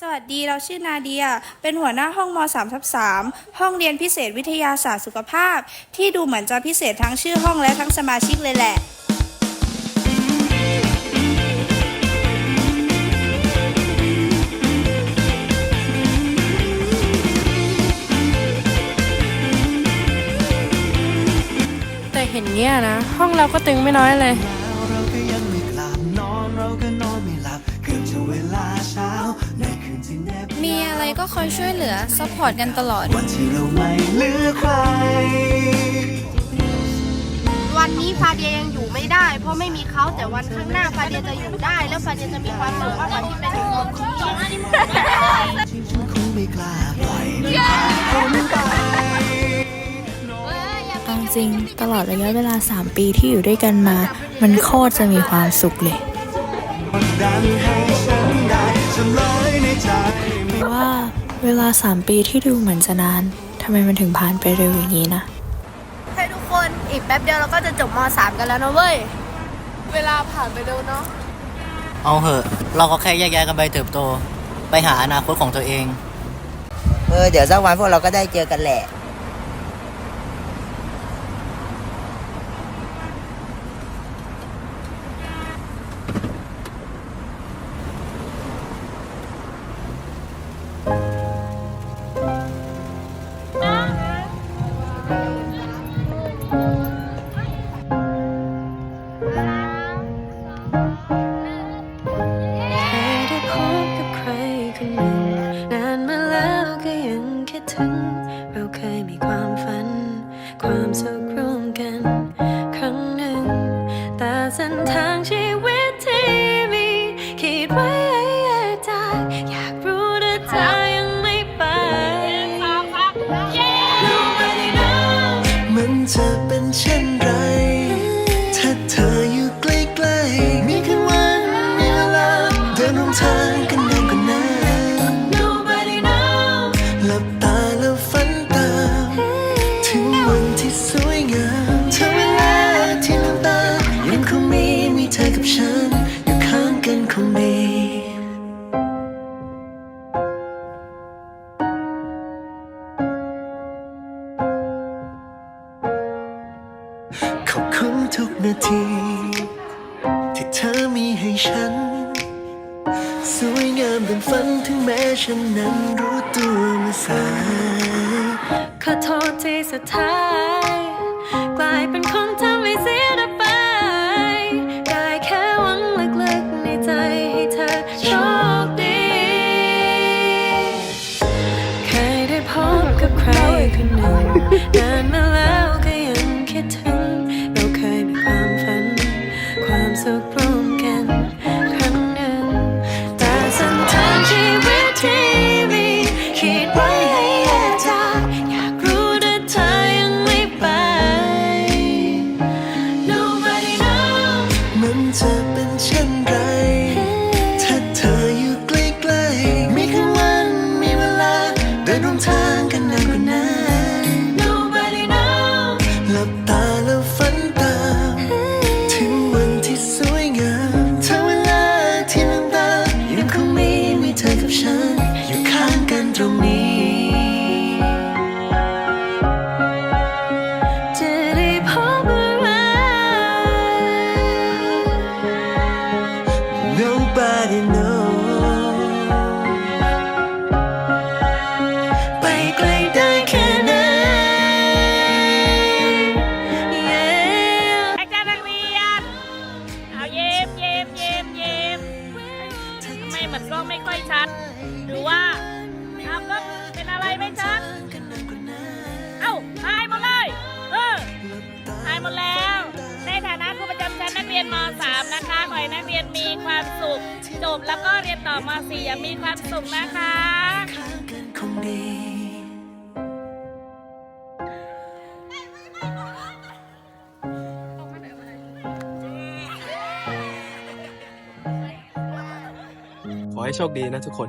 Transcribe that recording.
สวัสดีเราชื่อนาเดีย เป็นหัวหน้าห้องม3ทับ3ห้องเรียนพิเศษวิทยาศาสตร์สุขภาพ ที่ดูเหมือนจะพิเศษทั้งชื่อห้องและทั้งสมาชิกเลยแหละแต่เห็นเนี้ยนะ ห้องเราก็ตึงไม่น้อยเลย มีอะไรก็คอยช่วยเหลือซัพพอร์ตกันตลอด วันที่เราไม่เหลือใคร วันนี้ฟาเดียยังอยู่ไม่ได้ เพราะไม่มีเขาแต่วันข้างหน้าฟาเดียจะอยู่ได้ แล้วฟาเดียจะมีความสุขมากกว่าที่เป็นอยู่ตรงนี้ฉันคงไม่กล้าปล่อยมันผ่านพ้นไปเอาจริงตลอดระยะเวลา 3 ปีที่อยู่ด้วยกันมา มันโคตรจะมีความสุขเลยกดดันให้ฉันได้จำเลยในใจเพราะ ว่าเวลา 3 ปีที่ดูเหมือนจะนาน ทำไมมันถึงผ่านไปเร็วอย่างนี้นะให้ทุกคนอีกแป๊บเดียวเราก็จะจบม .3 กันแล้วนะเว้ย เวลาผ่านไปเร็วเนาะ เอาเหอะ เราก็แค่แยกย้ายกันไปเติบโต ไปหาอนาคตของตัวเอง เออ เดี๋ยวสักวันพวกเราก็ได้เจอกันแหละางชีวิตที่มีคิดไว้ให้แยกจากอยากรู้แต่เธอยังไม่ไป Nobody knows มันจะเป็นเช่นไร ถ้าเธออยู่ใกล้ๆมีคืนวันมีเวลาเดินร่วมทางกันนานกว่านั้น ทุกนาที ที่เธอมีให้ฉัน สวยงามเป็นฝันถึงแม้ฉันนั้นรู้ตัวมื่สาย ขอโทษที่สุดท้าย กลายเป็นคนทำให้เสียดายไปได้แค่หวังลึกๆในใจให้เธอโชคดี เคยได้พบกับใครคนหนึ่งนานมาแล้วก็ยังคิดถึง สุขร่วมกันครั้งหนึ่งแต่เส้นทางชีวิตที่มีคิดไว้ให้แยกจากอยากรู้แต่เธอยังไม่ไป Nobody knows มันจะเป็นเช่นไร รงนี้ จะได้พบอะไร Nobody knows ไปไกลได้แค่ไหน Yeah อาจารย์นักเรียน เอาเย็บเย็บเย็บเย็บทำไมเหมือนกล้องไม่ค่อย รียนมีความสุข จบแล้วก็เรียนต่อม .4 อย่างมีความสุขนะคะขอให้โชคดีนะทุกคน